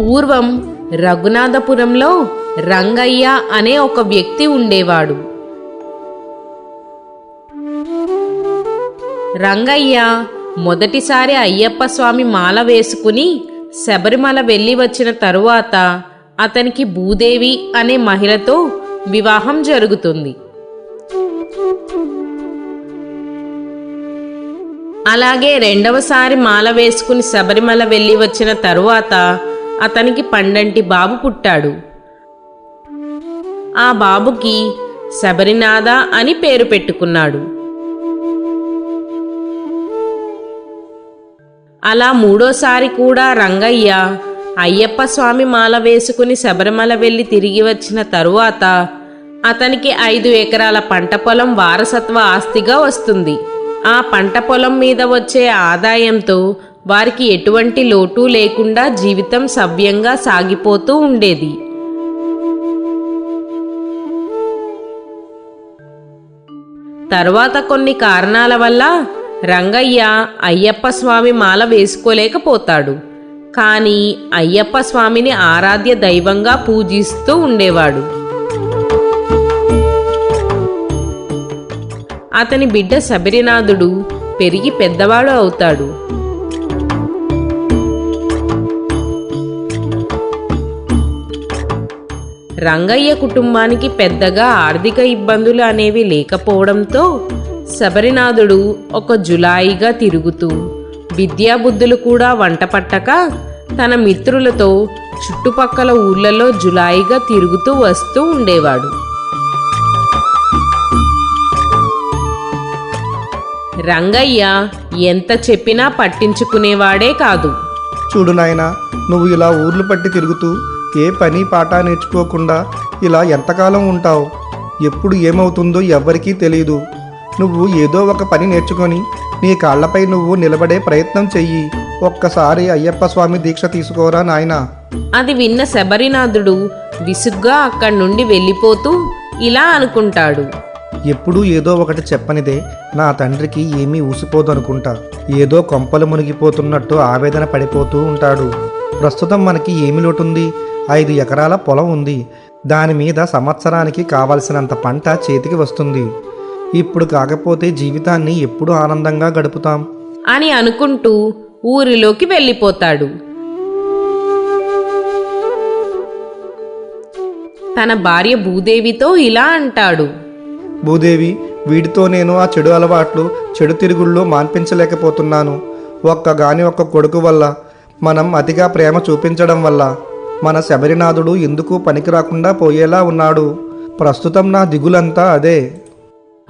పూర్వం రఘునాథపురంలో రంగయ్య అనే ఒక వ్యక్తి ఉండేవాడు. రంగయ్య మొదటిసారి అయ్యప్ప స్వామి మాల వేసుకుని శబరిమల వెళ్ళి వచ్చిన తరువాత అతనికి భూదేవి అనే మహిళతో వివాహం జరుగుతుంది. అలాగే రెండవసారి మాల వేసుకుని శబరిమల వెళ్ళి వచ్చిన తరువాత అతనికి పండంటి బాబు పుట్టాడు. ఆ బాబుకి శబరినాథ అని పేరు పెట్టుకున్నాడు. అలా మూడోసారి కూడా రంగయ్య అయ్యప్ప స్వామి మాల వేసుకుని శబరిమల వెళ్ళి తిరిగి వచ్చిన తరువాత అతనికి ఐదు ఎకరాల పంట పొలం వారసత్వ ఆస్తిగా వస్తుంది. ఆ పంట పొలం మీద వచ్చే ఆదాయంతో వారికి ఎటువంటి లోటు లేకుండా జీవితం సవ్యంగా సాగిపోతూ ఉండేది. తర్వాత కొన్ని కారణాల వల్ల రంగయ్య అయ్యప్ప స్వామి మాల వేసుకోలేకపోతాడు. కానీ అయ్యప్ప స్వామిని ఆరాధ్య దైవంగా పూజిస్తూ ఉండేవాడు. అతని బిడ్డ శబరినాథుడు పెరిగి పెద్దవాడు అవుతాడు. రంగయ్య కుటుంబానికి పెద్దగా ఆర్థిక ఇబ్బందులు అనేవి లేకపోవడంతో శబరినాథుడు ఒక జులాయిగా తిరుగుతూ విద్యాబుద్ధులు కూడా వంట పట్టక తన మిత్రులతో చుట్టుపక్కల ఊళ్ళలో జులాయిగా తిరుగుతూ వస్తూ ఉండేవాడు. రంగయ్య ఎంత చెప్పినా పట్టించుకునేవాడే కాదు. చూడు నాయనా నువ్వు ఇలా ఊర్లు పట్టి తిరుగుతూ ఏ పని పాట నేర్చుకోకుండా ఇలా ఎంతకాలం ఉంటావు? ఎప్పుడు ఏమవుతుందో ఎవ్వరికీ తెలియదు నువ్వు ఏదో ఒక పని నేర్చుకొని నీ కాళ్ళపై నువ్వు నిలబడే ప్రయత్నం చెయ్యి. ఒక్కసారి అయ్యప్ప స్వామి దీక్ష తీసుకోరా నాయనా. అది విన్న శబరినాథుడు విసుగ్గా అక్కడి నుండి వెళ్ళిపోతూ ఇలా అనుకుంటాడు. ఎప్పుడూ ఏదో ఒకటి చెప్పనిదే నా తండ్రికి ఏమీ ఊసిపోదు అనుకుంటా ఏదో కొంపలు మునిగిపోతున్నట్టు ఆవేదన పడిపోతూ ఉంటాడు. ప్రస్తుతం మనకి ఏమి లోటుంది? ఐదు ఎకరాల పొలం ఉంది. దాని మీద సంవత్సరానికి కావలసినంత పంట చేతికి వస్తుంది. ఇప్పుడు కాకపోతే జీవితాన్ని ఎప్పుడు ఆనందంగా గడుపుతాం. అని అనుకుంటూ ఊరిలోకి వెళ్ళిపోతాడు. తన భార్య భూదేవితో ఇలా అంటాడు. భూదేవి వీటితో నేను ఆ చెడు అలవాట్లు చెడు తిరుగుళ్ళు మాన్పించలేకపోతున్నాను. ఒక్క గాని ఒక్క కొడుకు వల్ల మనం అతిగా ప్రేమ చూపించడం వల్ల మన శబరినాథుడు ఎందుకు పనికి రాకుండా పోయేలా ఉన్నాడు. ప్రస్తుతం నా దిగులంతా అదే.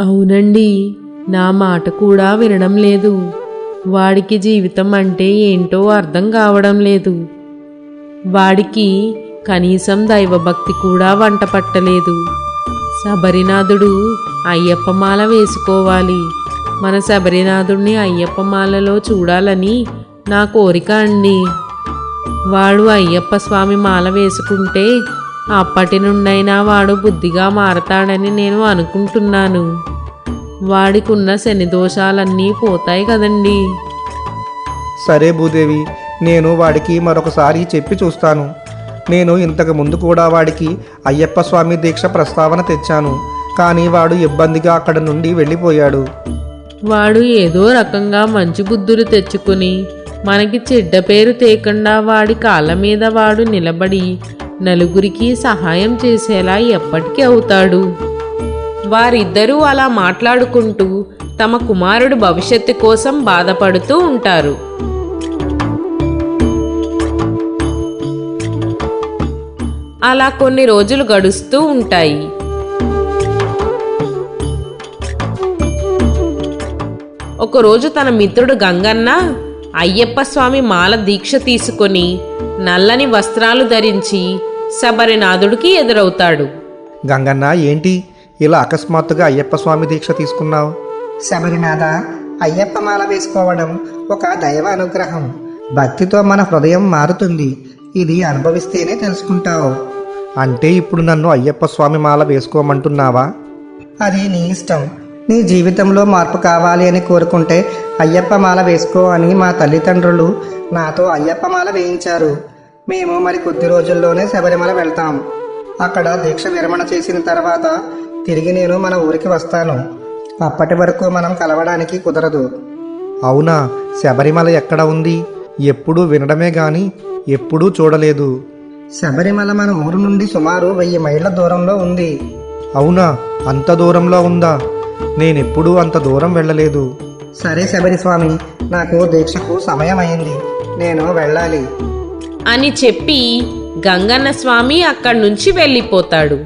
అవునండి నా మాట కూడా వినడం లేదు. వాడికి జీవితం అంటే ఏంటో అర్థం కావడం లేదు. వాడికి కనీసం దైవభక్తి కూడా వంట పట్టలేదు. శబరినాథుడు అయ్యప్పమాల వేసుకోవాలి. మన శబరినాథుడిని అయ్యప్పమాలలో చూడాలని నా కోరిక అండి. వాడు అయ్యప్ప స్వామి మాల వేసుకుంటే అప్పటి నుండైనా వాడు బుద్ధిగా మారతాడని నేను అనుకుంటున్నాను. వాడికున్న శని దోషాలన్నీ పోతాయి కదండి. సరే భూదేవి నేను వాడికి మరొకసారి చెప్పి చూస్తాను. నేను ఇంతకు ముందు కూడా వాడికి అయ్యప్ప స్వామి దీక్ష ప్రస్తావన తెచ్చాను. కానీ వాడు ఇబ్బందిగా అక్కడ నుండి వెళ్ళిపోయాడు. వాడు ఏదో రకంగా మంచి బుద్ధులు తెచ్చుకుని మనకి చెడ్డ పేరు తేకుండా వాడి కాళ్ళ మీద వాడు నిలబడి నలుగురికి సహాయం చేసేలా ఎప్పటికీ అవుతాడు. వారిద్దరూ అలా మాట్లాడుకుంటూ తమ కుమారుడు భవిష్యత్తు కోసం బాధపడుతూ ఉంటారు. అలా కొన్ని రోజులు గడుస్తూ ఉంటాయి. ఒకరోజు తన మిత్రుడు గంగన్న అయ్యప్ప స్వామి మాల దీక్ష తీసుకొని నల్లని వస్త్రాలు ధరించి శబరినాథుడికి ఎదురవుతాడు. గంగన్న ఏంటి? ఇలా అకస్మాత్తుగా అయ్యప్ప స్వామి దీక్ష తీసుకున్నావు? శబరినాథ అయ్యప్ప మాల వేసుకోవడం ఒక దైవ అనుగ్రహం. భక్తితో మన హృదయం మారుతుంది. ఇది అనుభవిస్తేనే తెలుసుకుంటావు. అంటే ఇప్పుడు నన్ను అయ్యప్ప స్వామి మాల వేసుకోమంటున్నావా? అది నీ ఇష్టం. నీ జీవితంలో మార్పు కావాలి అని కోరుకుంటే అయ్యప్ప మాల వేసుకో అని మా తల్లిదండ్రులు నాతో అయ్యప్ప మాల వేయించారు. మేము మరి కొద్ది రోజుల్లోనే శబరిమల వెళ్తాం. అక్కడ దీక్ష విరమణ చేసిన తర్వాత తిరిగి నేను మన ఊరికి వస్తాను. అప్పటి వరకు మనం కలవడానికి కుదరదు. అవునా? శబరిమల ఎక్కడ ఉంది? ఎప్పుడూ వినడమే గాని ఎప్పుడూ చూడలేదు. శబరిమల మన ఊరు నుండి సుమారు వెయ్యి మైళ్ళ దూరంలో ఉంది. అవునా? అంత దూరంలో ఉందా? నేనెప్పుడూ అంత దూరం వెళ్ళలేదు. సరే శబరి స్వామి నాకు దీక్షకు సమయం అయింది నేను వెళ్ళాలి. అని చెప్పి గంగన్న స్వామి అక్కడి నుంచి వెళ్ళిపోతాడు.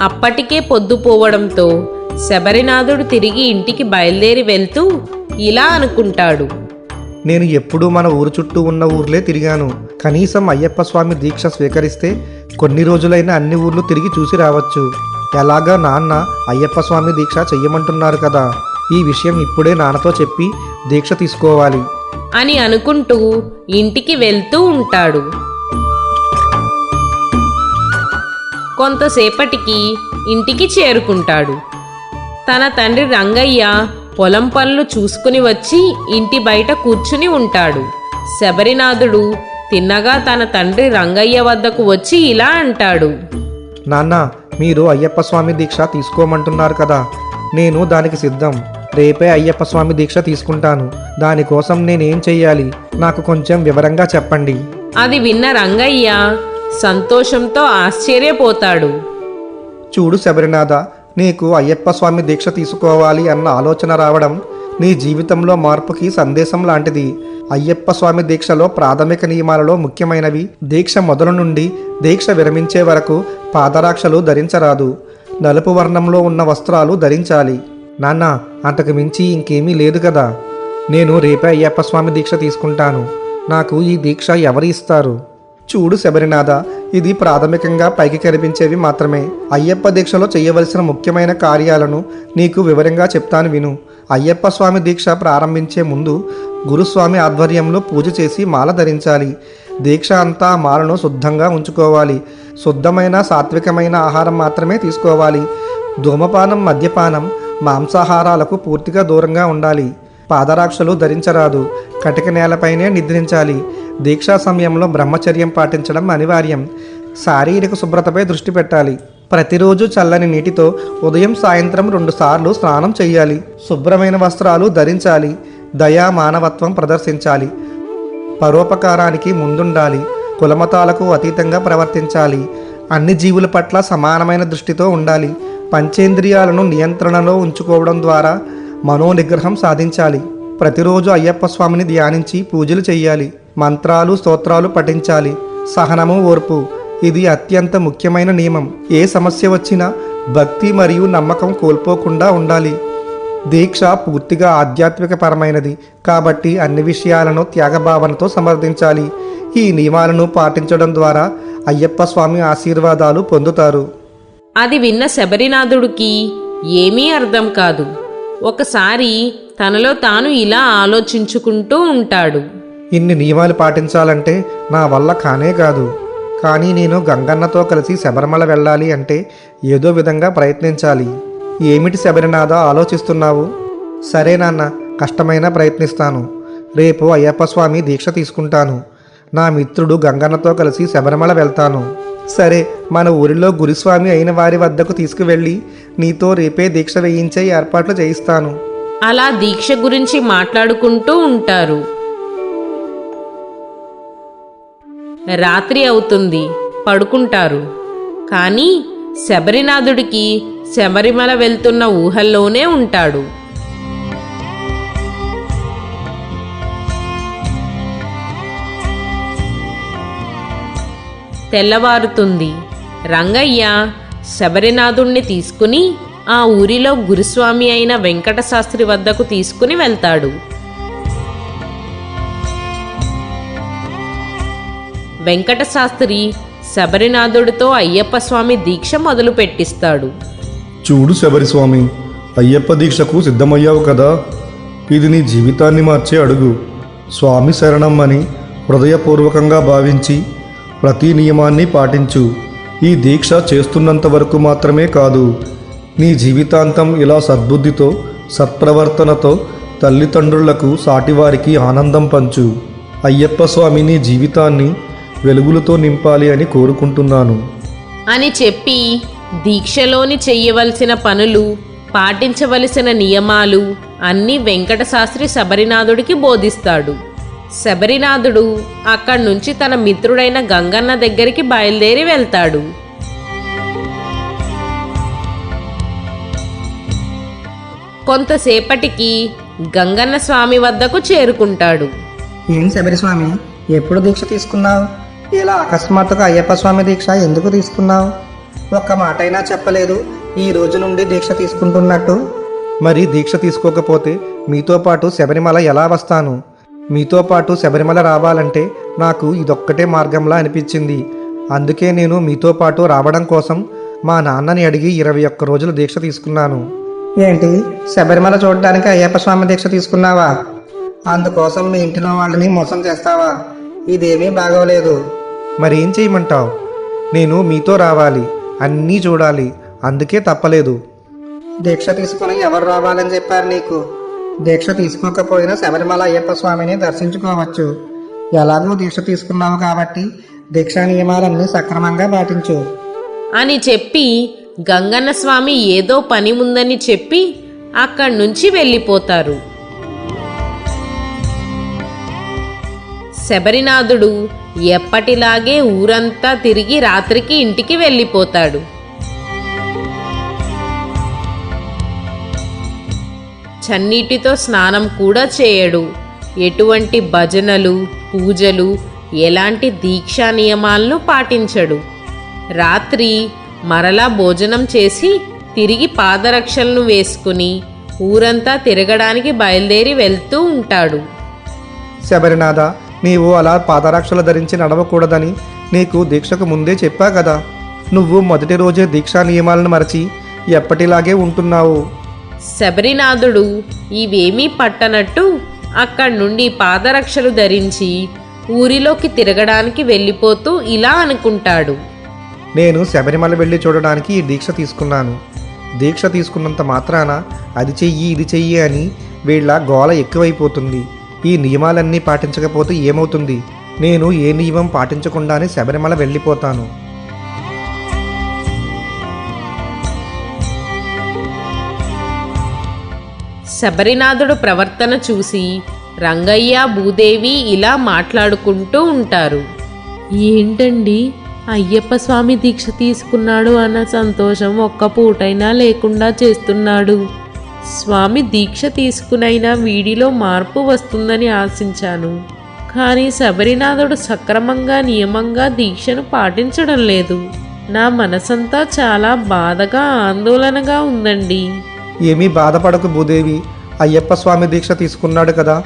అప్పటికే పొద్దుపోవడంతో శబరినాథుడు తిరిగి ఇంటికి బయలుదేరి వెళ్తూ ఇలా అనుకుంటాడు. నేను ఎప్పుడూ మన ఊరు చుట్టూ ఉన్న ఊర్లే తిరిగాను. కనీసం అయ్యప్ప స్వామి దీక్ష స్వీకరిస్తే కొన్ని రోజులైన అన్ని ఊర్లు తిరిగి చూసి రావచ్చు. ఎలాగా నాన్న అయ్యప్ప స్వామి దీక్ష చెయ్యమంటున్నారు కదా? ఈ విషయం ఇప్పుడే నాన్నతో చెప్పి దీక్ష తీసుకోవాలి. అని అనుకుంటూ ఇంటికి వెళ్తూ ఉంటాడు. కొంతసేపటికి ఇంటికి చేరుకుంటాడు. తన తండ్రి రంగయ్య పొలం పనులు చూసుకుని వచ్చి ఇంటి బయట కూర్చుని ఉంటాడు. శబరినాథుడు తిన్నగా తన తండ్రి రంగయ్య వద్దకు వచ్చి ఇలా అంటాడు. నాన్న మీరు అయ్యప్ప స్వామి దీక్ష తీసుకోమంటున్నారు కదా. నేను దానికి సిద్ధం. రేపే అయ్యప్ప స్వామి దీక్ష తీసుకుంటాను. దానికోసం నేనేం చెయ్యాలి? నాకు కొంచెం వివరంగా చెప్పండి. అది విన్న రంగయ్య సంతోషంతో ఆశ్చర్యపోతాడు. చూడు శబరినాథ నీకు అయ్యప్ప స్వామి దీక్ష తీసుకోవాలి అన్న ఆలోచన రావడం నీ జీవితంలో మార్పుకి సందేశం లాంటిది. అయ్యప్ప స్వామి దీక్షలో ప్రాథమిక నియమాలలో ముఖ్యమైనవి. దీక్ష మొదలు నుండి దీక్ష విరమించే వరకు పాదరాక్షలు ధరించరాదు. నలుపు వర్ణంలో ఉన్న వస్త్రాలు ధరించాలి. నాన్న అంతకు మించి ఇంకేమీ లేదు కదా. నేను రేపే అయ్యప్ప స్వామి దీక్ష తీసుకుంటాను. నాకు ఈ దీక్ష ఎవరు ఇస్తారు? చూడు శబరినాథ ఇది ప్రాథమికంగా పైకి కనిపించేవి మాత్రమే. అయ్యప్ప దీక్షలో చేయవలసిన ముఖ్యమైన కార్యాలను నీకు వివరంగా చెప్తాను విను. అయ్యప్ప స్వామి దీక్ష ప్రారంభించే ముందు గురుస్వామి ఆధ్వర్యంలో పూజ చేసి మాల ధరించాలి. దీక్ష అంతా మాలను శుద్ధంగా ఉంచుకోవాలి. శుద్ధమైన సాత్వికమైన ఆహారం మాత్రమే తీసుకోవాలి. ధూమపానం మద్యపానం మాంసాహారాలకు పూర్తిగా దూరంగా ఉండాలి. పాదరాక్షలు ధరించరాదు. కటిక నేలపైనే నిద్రించాలి. దీక్షా సమయంలో బ్రహ్మచర్యం పాటించడం అనివార్యం. శారీరక శుభ్రతపై దృష్టి పెట్టాలి. ప్రతిరోజు చల్లని నీటితో ఉదయం సాయంత్రం రెండుసార్లు స్నానం చేయాలి శుభ్రమైన వస్త్రాలు ధరించాలి. దయా మానవత్వం ప్రదర్శించాలి. పరోపకారానికి ముందుండాలి. కులమతాలకు అతీతంగా ప్రవర్తించాలి. అన్ని జీవుల పట్ల సమానమైన దృష్టితో ఉండాలి. పంచేంద్రియాలను నియంత్రణలో ఉంచుకోవడం ద్వారా మనోనిగ్రహం సాధించాలి. ప్రతిరోజు అయ్యప్ప స్వామిని ధ్యానించి పూజలు చేయాలి మంత్రాలు స్తోత్రాలు పఠించాలి. సహనము ఓర్పు. ఇది అత్యంత ముఖ్యమైన నియమం. ఏ సమస్య వచ్చినా భక్తి మరియు నమ్మకం కోల్పోకుండా ఉండాలి. దీక్ష పూర్తిగా ఆధ్యాత్మిక పరమైనది కాబట్టి అన్ని విషయాలను త్యాగభావనతో సమర్థించాలి. ఈ నియమాలను పాటించడం ద్వారా అయ్యప్ప స్వామి ఆశీర్వాదాలు పొందుతారు. అది విన్న శబరినాథుడికి ఏమీ అర్థం కాదు. ఒకసారి తనలో తాను ఇలా ఆలోచించుకుంటూ ఉంటాడు. ఇన్ని నియమాలు పాటించాలంటే నా వల్ల కానే కాదు. కానీ నేను గంగన్నతో కలిసి శబరిమల వెళ్ళాలి అంటే ఏదో విధంగా ప్రయత్నించాలి. ఏమిటి శబరినాథ ఆలోచిస్తున్నావు? సరే నాన్న కష్టమైనా ప్రయత్నిస్తాను. రేపు అయ్యప్ప స్వామి దీక్ష తీసుకుంటాను. నా మిత్రుడు గంగన్నతో కలిసి శబరిమల వెళ్తాను. సరే మన ఊరిలో గురుస్వామి అయిన వారి వద్దకు తీసుకువెళ్ళి నీతో రేపే దీక్ష వేయించే ఏర్పాట్లు చేయిస్తాను. అలా దీక్ష గురించి మాట్లాడుకుంటూ ఉంటారు. రాత్రి అవుతుంది పడుకుంటారు. కానీ శబరినాథుడికి శబరిమల వెళ్తున్న ఊహల్లోనే ఉంటాడు. తెల్లవారుతుంది. రంగయ్య శబరినాథుణ్ణి తీసుకుని ఆ ఊరిలో గురుస్వామి అయిన వెంకట శాస్త్రి వద్దకు తీసుకుని వెళ్తాడు. వెంకట శాస్త్రి శబరినాథుడితో అయ్యప్ప స్వామి దీక్ష మొదలు పెట్టిస్తాడు చూడు శబరి స్వామి అయ్యప్ప దీక్షకు సిద్ధమయ్యావు కదా. ఇది నీ జీవితాన్ని మార్చే అడుగు. స్వామి శరణం అని హృదయపూర్వకంగా భావించి ప్రతి నియమాన్ని పాటించు. ఈ దీక్ష చేస్తున్నంత వరకు మాత్రమే కాదు నీ జీవితాంతం ఇలా సద్బుద్ధితో సత్ప్రవర్తనతో తల్లిదండ్రులకు సాటివారికి ఆనందం పంచు. అయ్యప్ప స్వామి నీ జీవితాన్ని వెలుగులతో నింపాలి అని కోరుకుంటున్నాను. అని చెప్పి దీక్షలోని చెయ్యవలసిన పనులు పాటించవలసిన నియమాలు అన్నీ వెంకటశాస్త్రి శబరినాథుడికి బోధిస్తాడు. శబరినాథుడు అక్కడి నుంచి తన మిత్రుడైన గంగన్న దగ్గరికి బయలుదేరి వెళ్తాడు. కొంతసేపటికి గంగన్న స్వామి వద్దకు చేరుకుంటాడు. ఏం శబరి స్వామి ఎప్పుడు దీక్ష తీసుకున్నావు? ఇలా అకస్మాత్తుగా అయ్యప్ప స్వామి దీక్ష ఎందుకు తీసుకున్నావు? ఒక్క మాట అయినా చెప్పలేదు. ఈ రోజు నుండి దీక్ష తీసుకుంటున్నట్టు. మరి దీక్ష తీసుకోకపోతే మీతో పాటు శబరిమల ఎలా వస్తాను? మీతో పాటు శబరిమల రావాలంటే నాకు ఇదొక్కటే మార్గంలా అనిపించింది. అందుకే నేను మీతో పాటు రావడం కోసం మా నాన్నని అడిగి ఇరవై ఒక్క రోజులు దీక్ష తీసుకున్నాను. ఏంటి? శబరిమల చూడడానికి అయ్యప్ప స్వామి దీక్ష తీసుకున్నావా? అందుకోసం మీ ఇంటిలో వాళ్ళని మోసం చేస్తావా? ఇదేమీ బాగోలేదు. మరేం చేయమంటావు? నేను మీతో రావాలి అన్నీ చూడాలి అందుకే తప్పలేదు. దీక్ష తీసుకుని ఎవరు రావాలని చెప్పారు నీకు? దీక్ష తీసుకోకపోయినా శబరిమల అయ్యప్ప స్వామిని దర్శించుకోవచ్చు. ఎలాగో దీక్ష తీసుకున్నావు కాబట్టి దీక్షా నియమాలన్నీ సక్రమంగా పాటించు. అని చెప్పి గంగన్న స్వామి ఏదో పని ఉందని చెప్పి అక్కడి నుంచి వెళ్ళిపోతారు. శబరినాథుడు ఎప్పటిలాగే ఊరంతా తిరిగి రాత్రికి ఇంటికి వెళ్ళిపోతాడు. చన్నీటితో స్నానం కూడా చేయడు. ఎటువంటి భజనలు పూజలు ఎలాంటి దీక్షా నియమాలను పాటించడు. రాత్రి మరలా భోజనం చేసి తిరిగి పాదరక్షలను వేసుకుని ఊరంతా తిరగడానికి బయలుదేరి వెళ్తూ ఉంటాడు. శబరినాథ నీవు అలా పాదరక్షలు ధరించి నడవకూడదని నీకు దీక్షకు ముందే చెప్పా కదా. నువ్వు మొదటి రోజే దీక్షా నియమాలను మరచి ఎప్పటిలాగే ఉంటున్నావు. శబరినాథుడు ఇవేమీ పట్టనట్టు అక్కడి నుండి పాదరక్షలు ధరించి ఊరిలోకి తిరగడానికి వెళ్ళిపోతూ ఇలా అనుకుంటాడు. నేను శబరిమల వెళ్ళి చూడడానికి ఈ దీక్ష తీసుకున్నాను. దీక్ష తీసుకున్నంత మాత్రాన అది చెయ్యి ఇది చెయ్యి అని వీళ్ళ గోల ఎక్కువైపోతుంది. ఈ నియమాలన్నీ పాటించకపోతే ఏమవుతుంది? నేను ఏ నియమం పాటించకుండానే శబరిమల వెళ్ళిపోతాను. శబరినాథుడు ప్రవర్తన చూసి రంగయ్య భూదేవి ఇలా మాట్లాడుకుంటూ ఉంటారు. ఏంటండి? అయ్యప్ప స్వామి దీక్ష తీసుకున్నాడు అన్న సంతోషం ఒక్క పూటైనా లేకుండా చేస్తున్నాడు. స్వామి దీక్ష తీసుకునైనా వీడిలో మార్పు వస్తుందని ఆశించాను. కానీ శబరినాథుడు సక్రమంగా నియమంగా దీక్షను పాటించడం లేదు. నా మనసంతా చాలా బాధగా ఆందోళనగా ఉందండి. ఏమీ బాధపడకు భూదేవి. అయ్యప్ప స్వామి దీక్ష తీసుకున్నాడు కదా.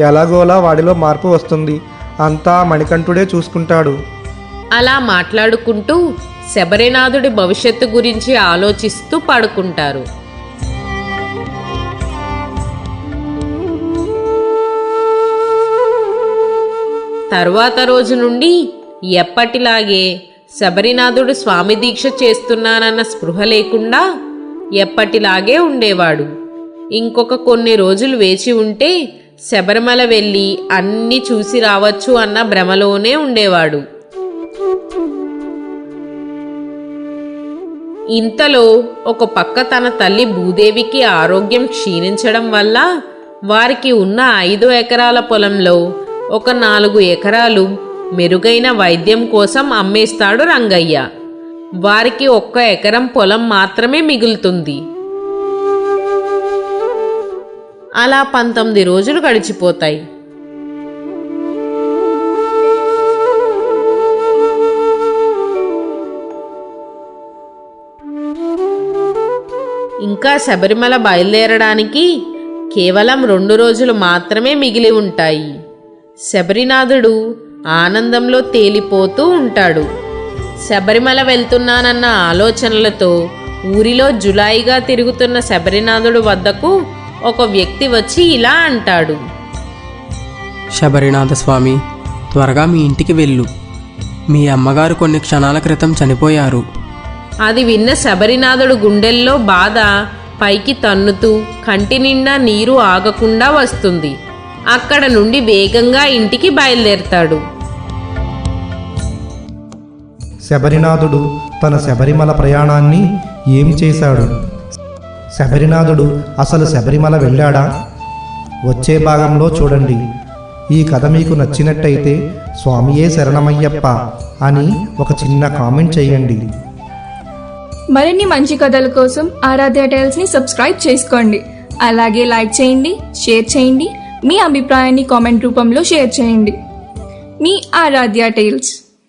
ఎలాగోలా వాడిలో మార్పు వస్తుంది. అంతా మణికంఠుడే చూసుకుంటాడు. అలా మాట్లాడుకుంటూ శబరినాథుడి భవిష్యత్తు గురించి ఆలోచిస్తూ పడుకుంటారు. తర్వాత రోజు నుండి ఎప్పటిలాగే శబరినాథుడు స్వామి దీక్ష చేస్తున్నానన్న స్పృహ లేకుండా ఎప్పటిలాగే ఉండేవాడు. ఇంకొక కొన్ని రోజులు వేచి ఉంటే శబరిమల వెళ్ళి అన్నీ చూసి రావచ్చు అన్న భ్రమలోనే ఉండేవాడు. ఇంతలో ఒక పక్క తన తల్లి భూదేవికి ఆరోగ్యం క్షీణించడం వల్ల వారికి ఉన్న ఐదు ఎకరాల పొలంలో ఒక నాలుగు ఎకరాలు మెరుగైన వైద్యం కోసం అమ్మేస్తాడు రంగయ్య. వారికి ఒక్క ఎకరం పొలం మాత్రమే మిగులుతుంది. అలా పంతొమ్మిది రోజులు గడిచిపోతాయి. ఇంకా శబరిమల బయలుదేరడానికి కేవలం రెండు రోజులు మాత్రమే మిగిలి ఉంటాయి. శబరినాథుడు ఆనందంలో తేలిపోతూ ఉంటాడు. శబరిమల వెళ్తున్నానన్న ఆలోచనలతో ఊరిలో జులాయిగా తిరుగుతున్న శబరినాథుడు వద్దకు ఒక వ్యక్తి వచ్చి ఇలా అంటాడు. శబరినాథ స్వామి త్వరగా మీ ఇంటికి వెళ్ళు. మీ అమ్మగారు కొన్ని క్షణాల క్రితం చనిపోయారు. అది విన్న శబరినాథుడు గుండెల్లో బాధ పైకి తన్నుతూ కంటి నిండా నీరు ఆగకుండా వస్తుంది. అక్కడ నుండి వేగంగా ఇంటికి బయలుదేరతాడు. శబరినాథుడు తన శబరిమల ప్రయాణాన్ని ఏమి చేశాడు? శబరినాథుడు అసలు శబరిమల వెళ్ళాడా? వచ్చే భాగంలో చూడండి. ఈ కథ మీకు నచ్చినట్టయితే స్వామియే శరణమయ్యప్ప అని ఒక చిన్న కామెంట్ చేయండి. మరిన్ని మంచి కథల కోసం ఆరాధ్య టైల్స్ని సబ్స్క్రైబ్ చేసుకోండి. అలాగే లైక్ చేయండి షేర్ చేయండి మీ అభిప్రాయాన్ని కామెంట్ రూపంలో షేర్ చేయండి. మీ ఆరాధ్య టైల్స్.